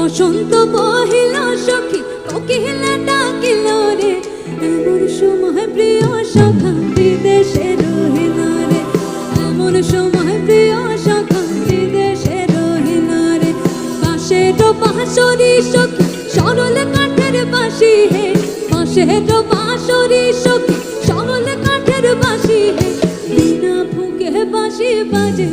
বসন্ত বহিল সখী, কোকিলা ডাকিল রে। এমন সময় প্রিয় সখা বিদেশে রহিল রে। এমন সময় প্রিয় সখা বিদেশে রহিল রে। বাঁশের বাঁশরি সখী, সরল কাঠের বাঁশি হে। বাঁশের বাঁশরি সখী, সরল কাঠের বাসি হে। বিনা ফুকে বাঁশি বাজে